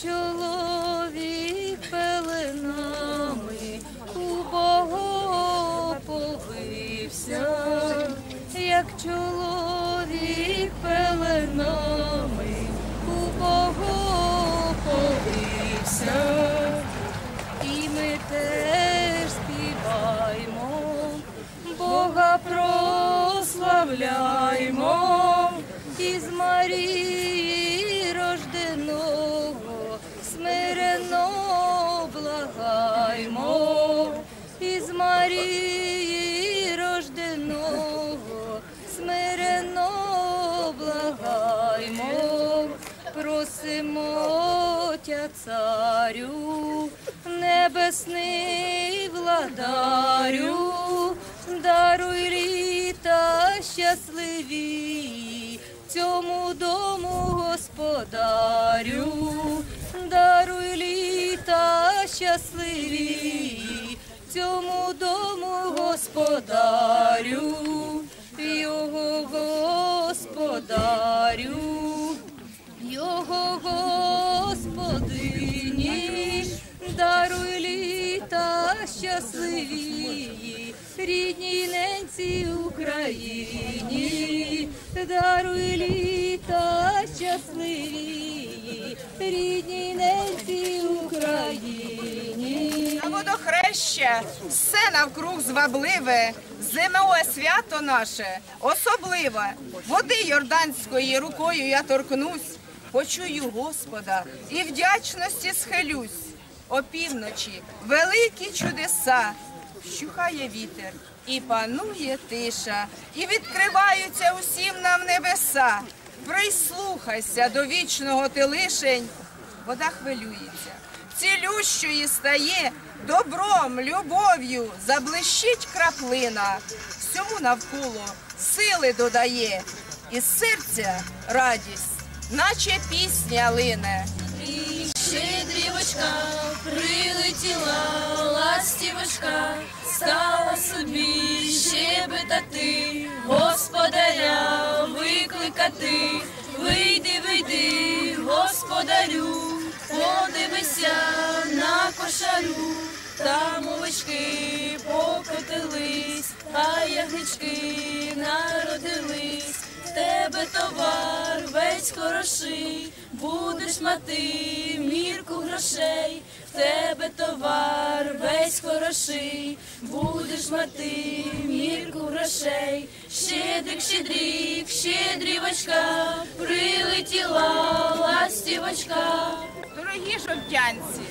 чоловік пеленами у Бога повився, як чоловік пеленами у Бога повився. І ми теж співаймо, Бога прославляймо, із Марії царю, небесний владарю, даруй літа щасливі, цьому дому господарю, даруй літа щасливі, цьому дому господарю, його господарю його господині, даруй літа щасливі, рідній ненці Україні, даруй літа щасливі, рідній ненці Україні. На водохреща все навкруг звабливе, зимове свято наше особливе. Води Йорданської рукою я торкнусь, почую Господа і вдячності схилюсь. Опівночі. Великі чудеса, вщухає вітер, і панує тиша, і відкриваються усім нам небеса. Прислухайся до вічного ти лишень, вода хвилюється, цілющої стає, добром, любов'ю. Заблищить краплина, всьому навколо сили додає, і серця радість, наче пісня лине. Щедрівочка прилетіла, ластівочка, стала собі щебетати, господаря викликати, вийди, вийди, господарю, подивися на кошару, там овечки покотились, а ягнички народились. В тебе товар весь хороший, будеш мати мірку грошей, в тебе товар весь хороший, будеш мати мірку грошей, щедрик, щедрик, щедрівочка, прилетіла ластівочка. Дорогі жовтянці,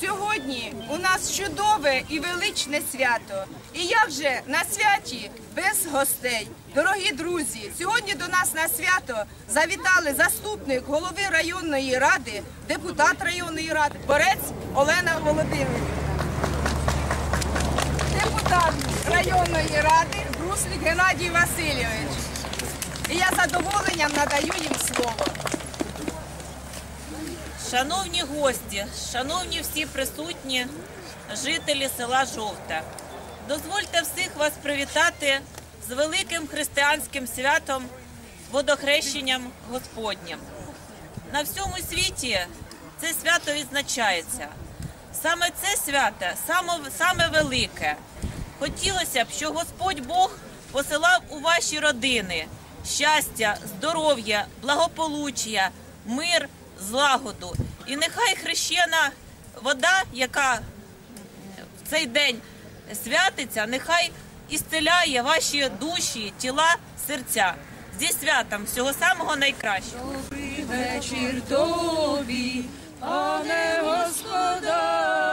сьогодні у нас чудове і величне свято. І я вже на святі без гостей. Дорогі друзі, сьогодні до нас на свято завітали заступник голови районної ради, депутат районної ради, борець Олена Володимирівна. Депутат районної ради Бруслік Геннадій Васильович. І я задоволенням надаю їм слово. Шановні гості, шановні всі присутні жителі села Жовта, дозвольте всіх вас привітати з великим християнським святом водохрещенням Господнім. На всьому світі це свято відзначається. Саме це свято, саме, саме велике. Хотілося б, щоб Господь Бог посилав у ваші родини щастя, здоров'я, благополуччя, мир, злагоду. І нехай хрещена вода, яка в цей день святиться, нехай ісцеляє ваші душі, тіла, серця. Зі святом всього самого найкращого. Добрий вечір тобі, пане господарю,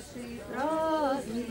Перший праздник,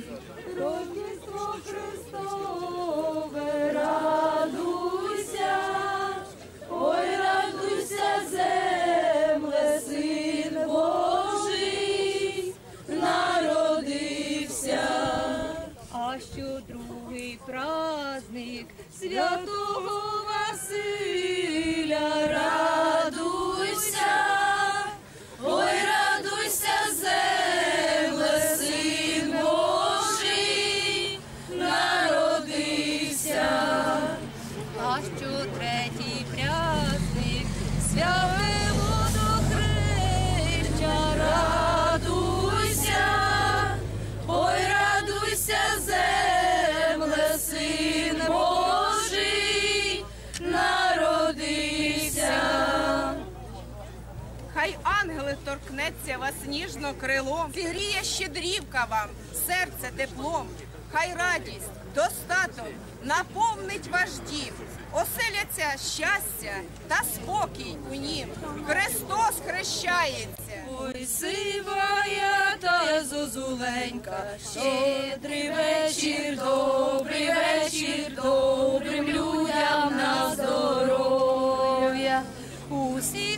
торкнеться вас ніжно крилом, зігріє щедрівка вам, серце теплом, хай радість, достаток наповнить ваш дім, оселяться щастя та спокій у нім. Христос хрещається. Ой, сивая та зозуленька, щедрий вечір, добрий вечір, добрим людям на здоров'я. Усі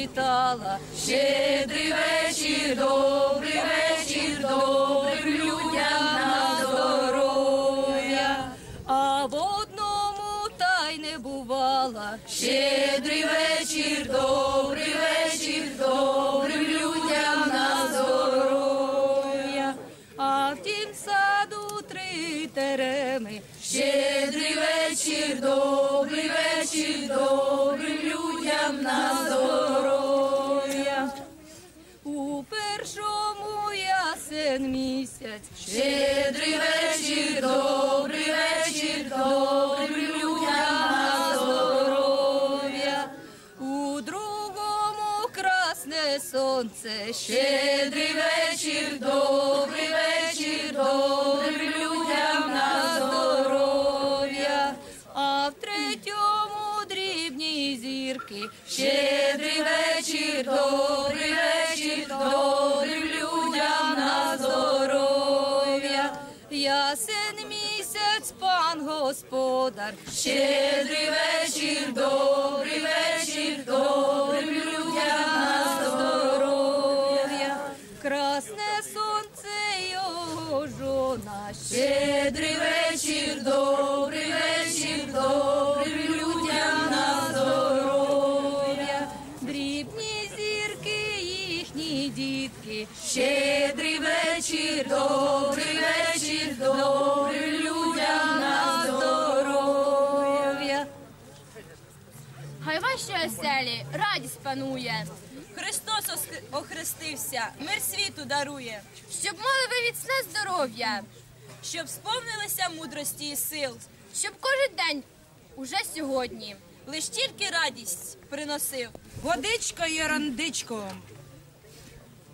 облітала, щедрий вечір, добрий Щедрий вечір, добрий вечір, добрим людям на здоров'я. У другому красне сонце. Щедрий вечір, добрий вечір, добрим людям на здоров'я. А в третьому дрібні зірки. Щедрий вечір, добрий вечір, господар. Щедрий вечір, добрий вечір, добрим людям на здоров'я. Красне сонце його жона. Щедрий вечір, добрий вечір, добрим людям на здоров'я. Дрібні зірки, їхні дітки. Щедрий вечір, добрий вечір, добрим Оселі радість панує, Христос охрестився, мир світу дарує, щоб мали ви міцне здоров'я, щоб сповнилися мудрості і сил, щоб кожен день уже сьогодні. Лиш тільки радість приносив. Водичко і рандичко.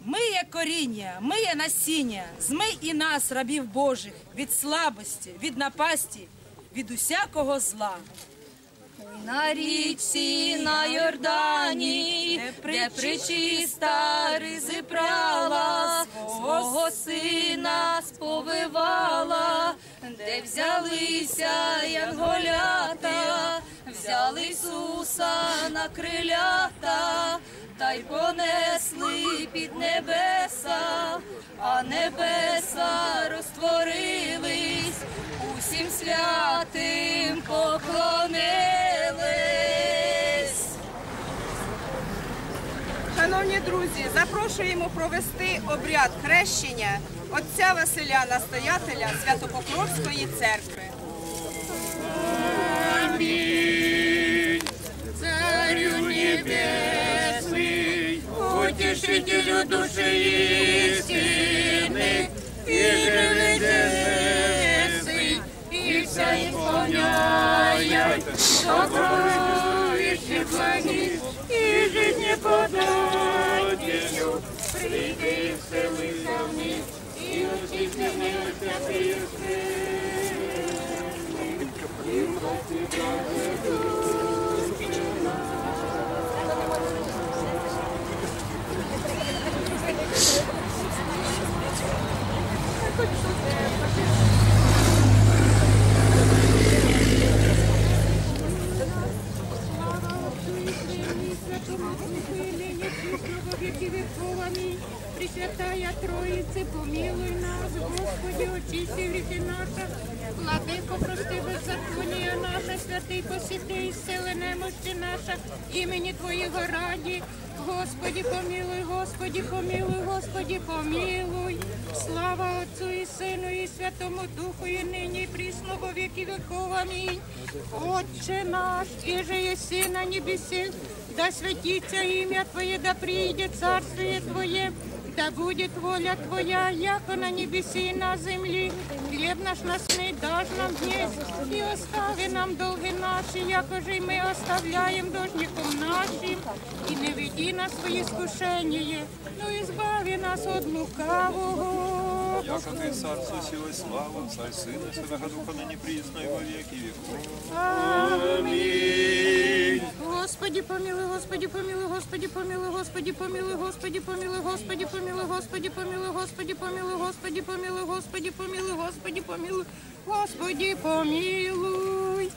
Миє коріння, миє насіння, змий і нас, рабів Божих, від слабості, від напасті, від усякого зла. На річці на Йордані, де причиста ризи прала, свого сина сповивала, де взялися янголята, взяли Ісуса на крилята, та й понесли під небеса, а небеса розтворились, усім святим поклонились. Шановні друзі, запрошуємо провести обряд хрещення отця Василя, настоятеля Святопокровської церкви небесный, утешителю души истины, и живы небесный, и вся исполняя, сокровище плани, и жизни подателю, приди в целый сомнит, и учитель не Пресвятая Троїце, помилуй нас, Господи, очисти гріхи наші, владико, прости беззаконія наше, святий посіти сили немощі наша, імені Твоєго раді. Господи, помилуй, Господи, помилуй, Господи, помилуй. Слава Отцу і Сину, і Святому Духу, і нині, і прісно, во віки веков. Амінь. Отче наш, і же єси на небесі, да святится имя Твое, да приидет царствие Твое, да будет воля Твоя, яко на небеси и на землі. Хлеб наш насный дашь нам днесь, и остави нам долги наши, яко же и мы оставляем должником нашим, и не веди нас в искушения, но избави нас от лукавого Яко ты царство, сила и слава, Отца и Сына, и Святого Духа, ныне присно и во веки веков. Аминь. Господи помилуй, Господи помилуй, Господи помилуй, Господи помилуй, Господи помилуй, Господи помилуй, Господи помилуй, Господи помилуй, Господи помилуй, Господи помилуй, Господи помилуй, Господи помилуй.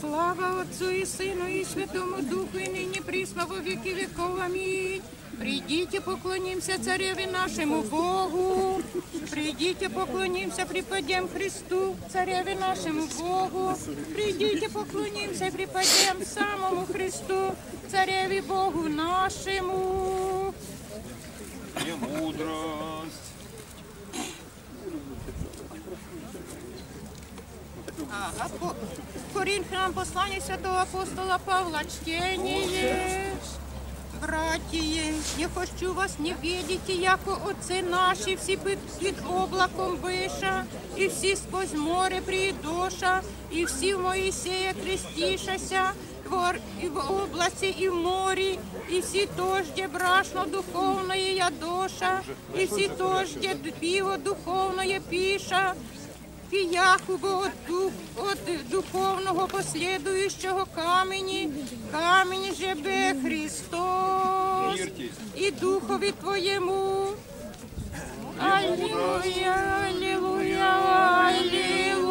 Слава Отцу и Сыну и Святому Духу, и ныне присно во веки веков. Аминь. Придите, поклонимся Цареве нашему Богу. Придите, поклонимся, припадем Христу, Цареве нашему Богу. Придите, поклонимся, припадем самому Христу, Цареве Богу нашему. Премудрость. Ага, по Коринфянам послание святого апостола Павла чтение. Братії, я хочу вас не видіти, яко отці наші, всі під, облаком виша, і всі сквозь море приїдоша, і всі в Моїсея крестішася, і в області, і в морі, і всі тождє брашно духовної ядоша, і всі тождє піво духовної піша, от, дух, от духовного послідуючого камені, камінь жебе Христос і Духові Твоєму. Аллилуйя, аллилуйя, аллилуйя.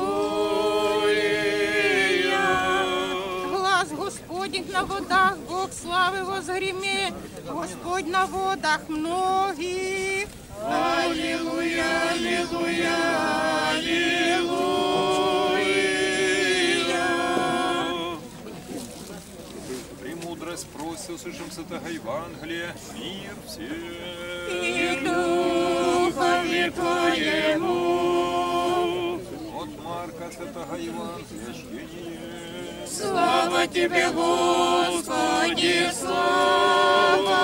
Глаз Господень на водах, Бог слави возгреме, Господь на водах многих. Аллилуйя, аллилуйя. Просит, услышим святого Евангелия. Мир всем. И Духові Твоєму. От Марка святого Евангелия чтение. Слава Тебе, Господи, слава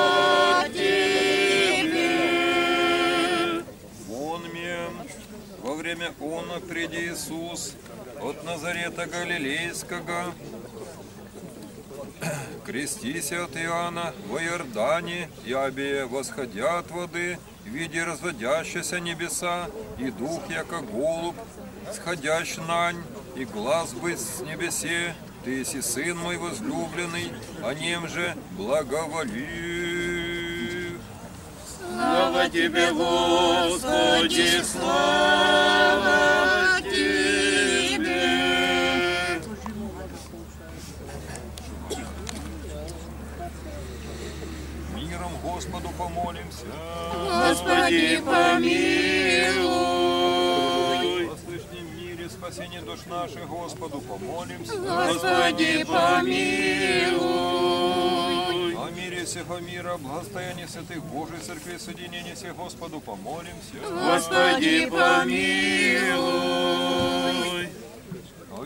Тебе. Вонме, во время она приди Иисус от Назарета Галилейского, крестися от Иоанна во Иордане, и обе восходя от воды, видя разводящиеся небеса, и дух, яко голубь, сходящ нань, и глаз быть с небесе, ты еси сын мой возлюбленный, о нем же благоволи. Слава Тебе, Господи, слава помолимся. Господи, помилуй. Во слышнем мире спасение душ наших Господу помолимся. Господи, помилуй. О мире всего мира, благостояние святых Божьей Церкви, соединение всех Господу помолимся. Господи, помилуй.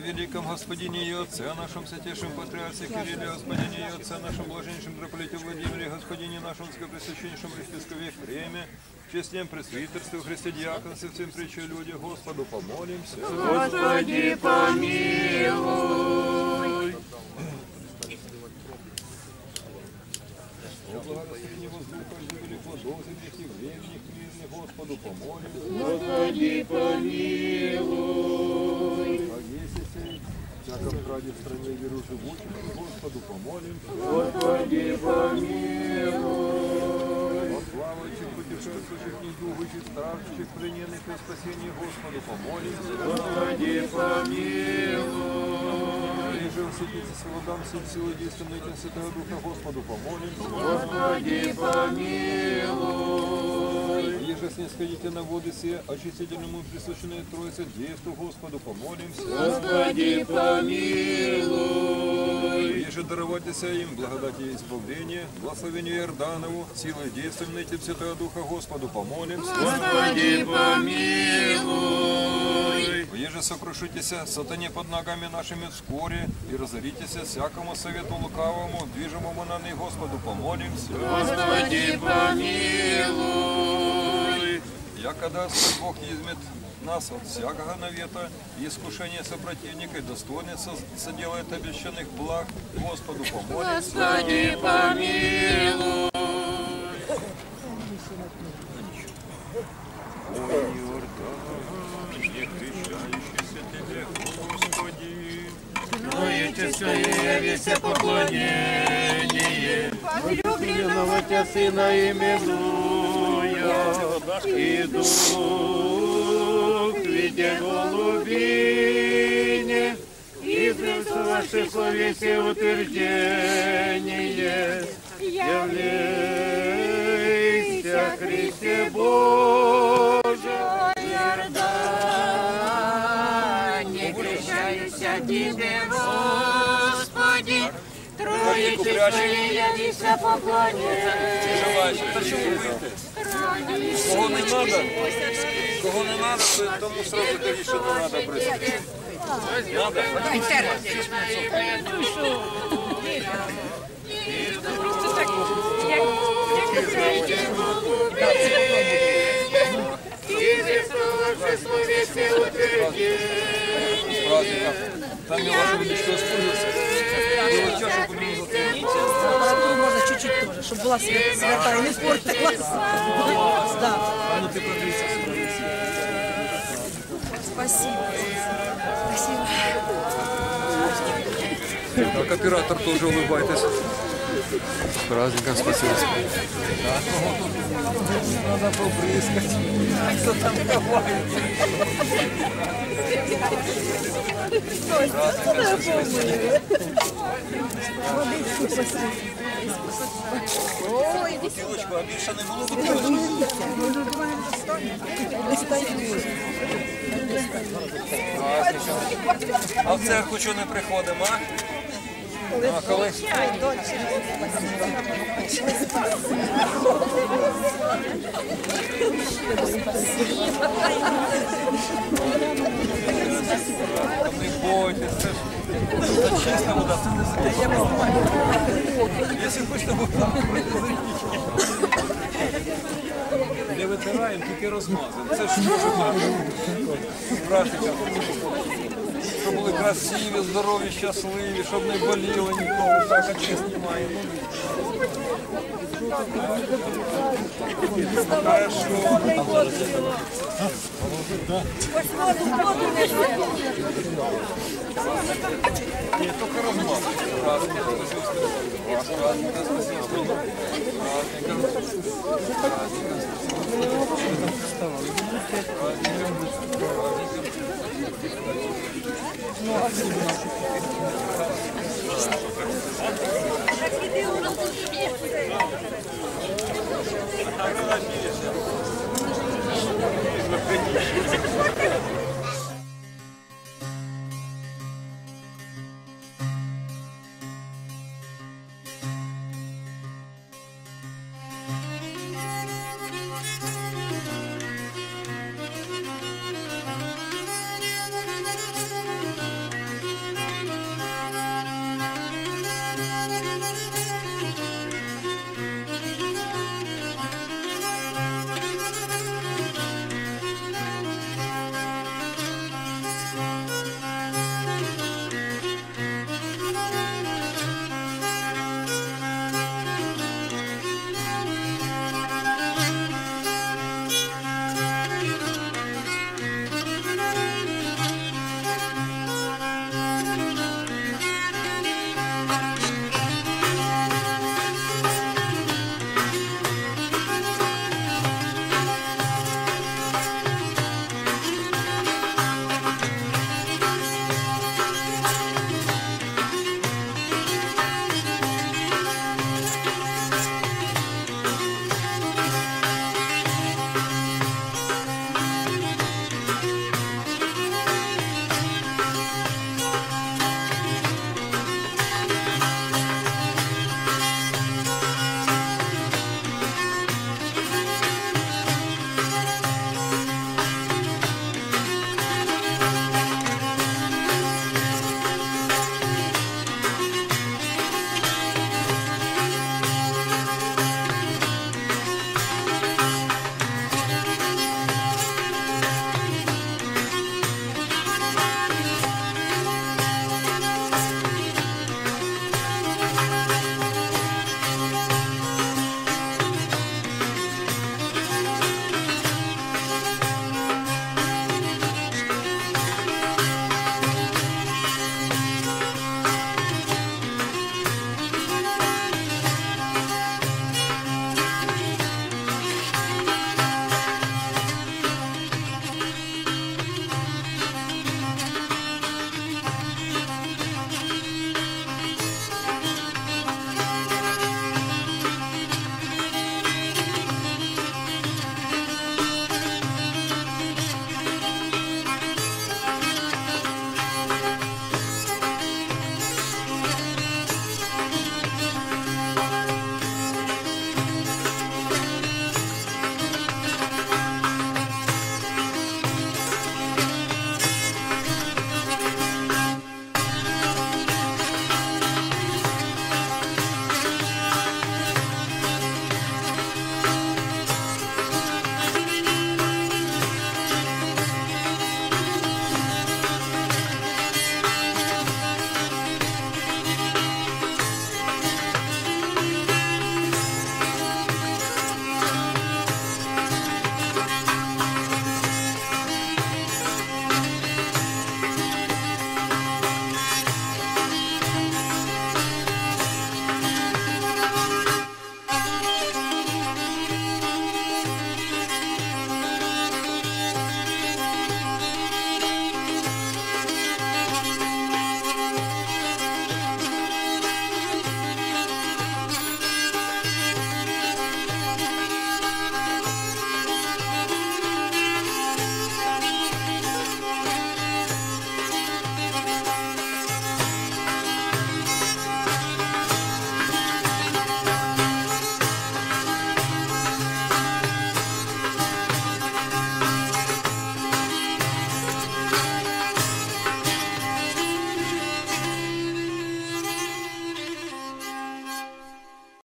О О великом Господине и Отце нашем святейшем Патриарсе Кирилле, Господине и Отце нашем блаженнейшем митрополите Владимире, Господине нашем скопресвященнейшем Христове Ефреме, честнем пресвитерстве, Христе диаконстве, всем притче люди, Господу помолимся. Господи, помилуй. О благословении воздуха, жителей плодов земных и временных мирных, Господу помолимся. Господи, помилуй. Господи, в стране живущих, Господу помолим. Господи, помилуй. Во славу этих путешествующих, недугущих, страждущих, плененных и спасение Господу помолим. Господи, помилуй. Лежим судиться с водам, сын силы действенной, Святого Духа, Господу помолим. Господи, помилуй. Еже снисходите на воды все, очистительному и присущенной Троице, действу Господу помолимся. Господи, помилуй. Еже дароватися им благодати и исполнение, благословению Иорданову, силой действием этим Святого Духа Господу помолимся. Господи, помилуй. Еже сокрушитеся сатане под ногами нашими вскоре и разоритеся всякому совету лукавому, движимому на них Господу помолимся. Господи, помилуй. Я когда Господь Бог измет нас от всякого навета и искушения сопротивника и достойно со- соделает обещанных благ, Господу помолимся. Господи, помилуй. Ой, Иордан, не крещающийся тебе, Господи. Троическое весе поклонение, возлюбленного Тебя Сына и Иду к виде голубине, Изменится ваше словесие утверждение. Явлейся, Христе Боже, Иордане, крещаюся Тебе, Господи, Троечестве я не поклоняюсь. Почему вы-то? Кого не надо, кого не то тому сразу кажи, що не надо брати. С праздником. Там я ваше величество чтобы была свет- святая, не портилась. Да. Спасибо. Спасибо. Так, оператор тоже улыбайтесь. С праздником, спасибо. Надо побрызгать. Кто там а більше не було? А в церкву чого не приходимо, а? А коли? Не бойтесь, це ж. Якщо хочете вода, не витираємо, тільки розмазуємо. Це ж. Практика. Щоб були красиві, здорові, щасливі, щоб не боліли ніколи. Так, а чи знімаємо. Хорошо. Ні, тільки розмазуємо. Праздника, Вас праздника, спасибо.